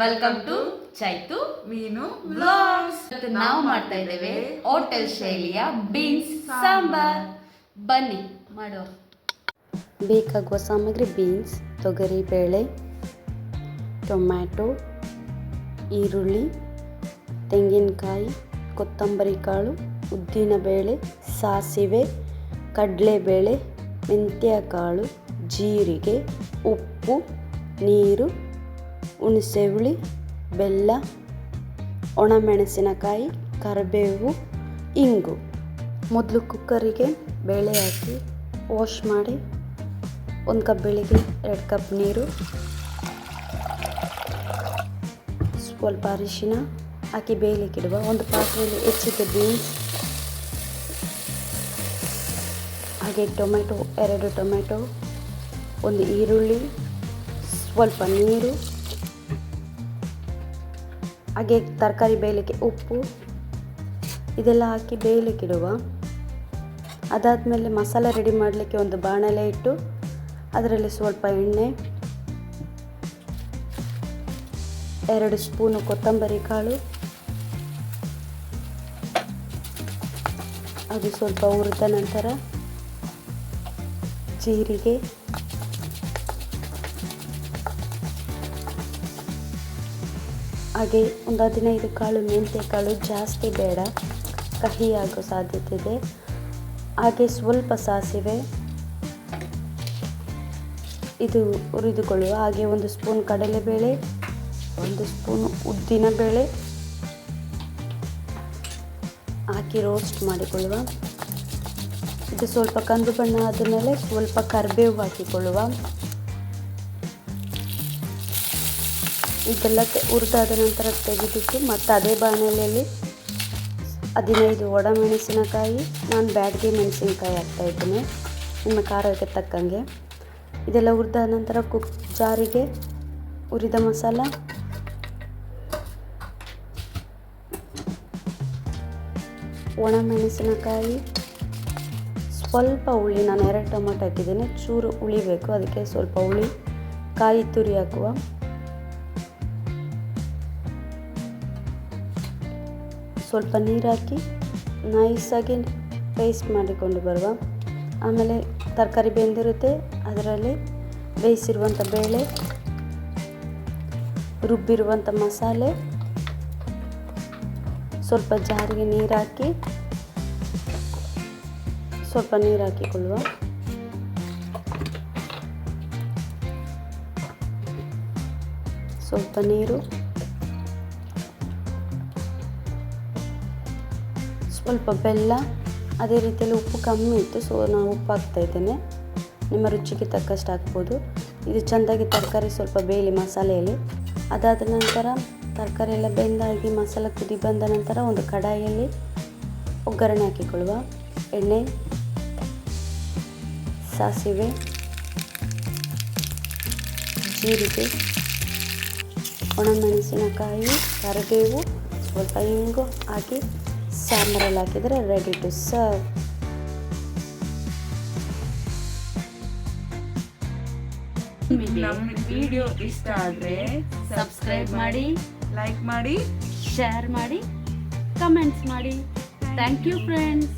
Welcome to Chaitu ಮೀನು vlogs ನಾವು ಮಾಡ್ತಾ ಇದ್ದೇವೆ ಹೋಟೆಲ್ ಶೈಲಿಯ ಬೀನ್ಸ್ ಸಾಂಬಾರ್. ಬನ್ನಿ, ಮಾಡುವ. ಬೇಕಾಗುವ ಸಾಮಗ್ರಿ ಬೀನ್ಸ್ ತೊಗರಿಬೇಳೆ ಟೊಮ್ಯಾಟೊ, ಈರುಳ್ಳಿ, ತೆಂಗಿನಕಾಯಿ, ಕೊತ್ತಂಬರಿ ಕಾಳು ಉದ್ದಿನಬೇಳೆ ಸಾಸಿವೆ ಕಡಲೆಬೇಳೆ ಮೆಂತ್ಯಕಾಳು ಜೀರಿಗೆ, ಉಪ್ಪು, ನೀರು ಹುಣಸೆಹುಳಿ ಬೆಲ್ಲ, ಒಣಮೆಣಸಿನಕಾಯಿ, ಕರಿಬೇವು, ಇಂಗು. ಮೊದಲು ಕುಕ್ಕರಿಗೆ ಬೇಳೆ ಹಾಕಿ ವಾಶ್ ಮಾಡಿ ಒಂದು ಕಪ್ ಬೆಳಿಗ್ಗೆ ಎರಡು ಕಪ್ ನೀರು, ಸ್ವಲ್ಪ ಅರಿಶಿನ ಹಾಕಿ ಬೇಯಲಿಕ್ಕಿಡುವ ಒಂದು ಪಾತ್ರೆಯಲ್ಲಿ ಹೆಚ್ಚಿದ ಬೀನ್ಸ್ ಹಾಗೆ ಟೊಮೆಟೊ, ಎರಡು ಟೊಮೆಟೊ, ಒಂದು ಈರುಳ್ಳಿ, ಸ್ವಲ್ಪ ನೀರು ಹಾಗೆ ತರಕಾರಿ ಬೇಯಲಿಕ್ಕೆ ಉಪ್ಪು, ಇದೆಲ್ಲ ಹಾಕಿ ಬೇಯಲಿಕ್ಕಿಡುವ. ಅದಾದಮೇಲೆ ಮಸಾಲ ರೆಡಿ ಮಾಡಲಿಕ್ಕೆ ಒಂದು ಬಾಣಲೆ ಇಟ್ಟು ಅದರಲ್ಲಿ ಸ್ವಲ್ಪ ಎಣ್ಣೆ, ಎರಡು ಸ್ಪೂನು ಕೊತ್ತಂಬರಿ ಕಾಳು, ಅದು ಸ್ವಲ್ಪ ಹುರಿದ ನಂತರ ಜೀರಿಗೆ ಹಾಗೆ ಒಂದು ಹದಿನೈದು ಕಾಳು ಮೆಂತ್ಯ ಕಾಳು ಜಾಸ್ತಿ ಬೇಡ ಕಹಿ ಆಗೋ ಸಾಧ್ಯತೆ ಇದೆ. ಹಾಗೆ ಸ್ವಲ್ಪ ಸಾಸಿವೆ ಇದು ಹುರಿದುಕೊಳ್ಳುವ, ಹಾಗೆ ಒಂದು ಸ್ಪೂನ್ ಕಡಲೆಬೇಳೆ, ಒಂದು ಸ್ಪೂನ್ ಉದ್ದಿನ ಬೇಳೆ ಹಾಕಿ ರೋಸ್ಟ್ ಮಾಡಿಕೊಳ್ಳುವ. ಇದು ಸ್ವಲ್ಪ ಕಂದು ಬಣ್ಣ ಆದ ಮೇಲೆ ಸ್ವಲ್ಪ ಕರಿಬೇವು ಹಾಕಿಕೊಳ್ಳುವ. ಇದೆಲ್ಲ ಹುರಿದಾದ ನಂತರ ತೆಗೆದಿಟ್ಟು ಮತ್ತು ಅದೇ ಬಾಣಲೆಯಲ್ಲಿ ಹದಿನೈದು ಒಣಮೆಣಸಿನಕಾಯಿ ನಾನು ಬ್ಯಾಡ್ಗೆ ಮೆಣಸಿನಕಾಯಿ ಹಾಕ್ತಾಯಿದ್ದೀನಿ ನಿಮ್ಮ ಖಾರಕ್ಕೆ ತಕ್ಕಂಗೆ. ಇದೆಲ್ಲ ಹುರಿದಾದ ನಂತರ ಕುಕ್ ಜಾರಿಗೆ ಹುರಿದ ಮಸಾಲ. ಒಣಮೆಣಸಿನಕಾಯಿ. ಸ್ವಲ್ಪ ಹುಳಿ, ನಾನು ಎರಡು ಟೊಮೆಟೊ ಹಾಕಿದ್ದೀನಿ. ಚೂರು ಉಳಿಬೇಕು ಅದಕ್ಕೆ ಸ್ವಲ್ಪ ಹುಳಿ. ಕಾಯಿ ತುರಿ ಹಾಕುವ. ಸ್ವಲ್ಪ ನೀರು ಹಾಕಿ ನೈಸಾಗಿ ಪೇಸ್ಟ್ ಮಾಡಿಕೊಂಡು ಬರುವ. ಆಮೇಲೆ ತರಕಾರಿ ಬೆಂದಿರುತ್ತೆ, ಅದರಲ್ಲಿ ಬೇಯಿಸಿರುವಂಥ ಬೇಳೆ, ರುಬ್ಬಿರುವಂಥ ಮಸಾಲೆ, ಸ್ವಲ್ಪ ಜಾರಿಗೆ ನೀರು ಹಾಕಿ ಸ್ವಲ್ಪ ನೀರು ಹಾಕಿಕೊಳ್ಳುವ ಸ್ವಲ್ಪ ನೀರು. ಸ್ವಲ್ಪ ಬೆಲ್ಲ, ಅದೇ ರೀತಿಯಲ್ಲಿ ಉಪ್ಪು ಕಮ್ಮಿ ಇತ್ತು ಸೊ ನಾನು ಉಪ್ಪು ಹಾಕ್ತಾ ಇದ್ದೇನೆ. ನಿಮ್ಮ ರುಚಿಗೆ ತಕ್ಕಷ್ಟು ಹಾಕ್ಬೋದು. ಇದು ಚೆಂದಾಗಿ ತರಕಾರಿ ಸ್ವಲ್ಪ ಬೇಯಲಿ ಮಸಾಲೆಯಲ್ಲಿ. ಅದಾದ ನಂತರ ತರಕಾರಿ ಎಲ್ಲ ಬೆಂದಾಗಿ ಮಸಾಲೆ ಕುದಿ ಬಂದ ನಂತರ ಒಂದು ಕಡಾಯಿಯಲ್ಲಿ ಒಗ್ಗರಣೆ ಹಾಕಿಕೊಳ್ಳುವ. ಎಣ್ಣೆ, ಸಾಸಿವೆ, ಜೀರಿಗೆ ಒಣಮೆಣಸಿನಕಾಯಿ ಕರಿಬೇವು, ಸ್ವಲ್ಪ ಹಿಂಗು ಹಾಕಿ ಸಾಂಬಾರಲ್ಲಿ ಹಾಕಿದರೆ ರೆಡಿ ಟು ಸರ್ವ್ ನಮ್ಮ ವಿಡಿಯೋ ಇಷ್ಟ ಆದರೆ ಸಬ್ಸ್ಕ್ರೈಬ್ ಮಾಡಿ ಲೈಕ್ ಮಾಡಿ ಶೇರ್ ಮಾಡಿ ಕಮೆಂಟ್ಸ್ ಮಾಡಿ. Thank you friends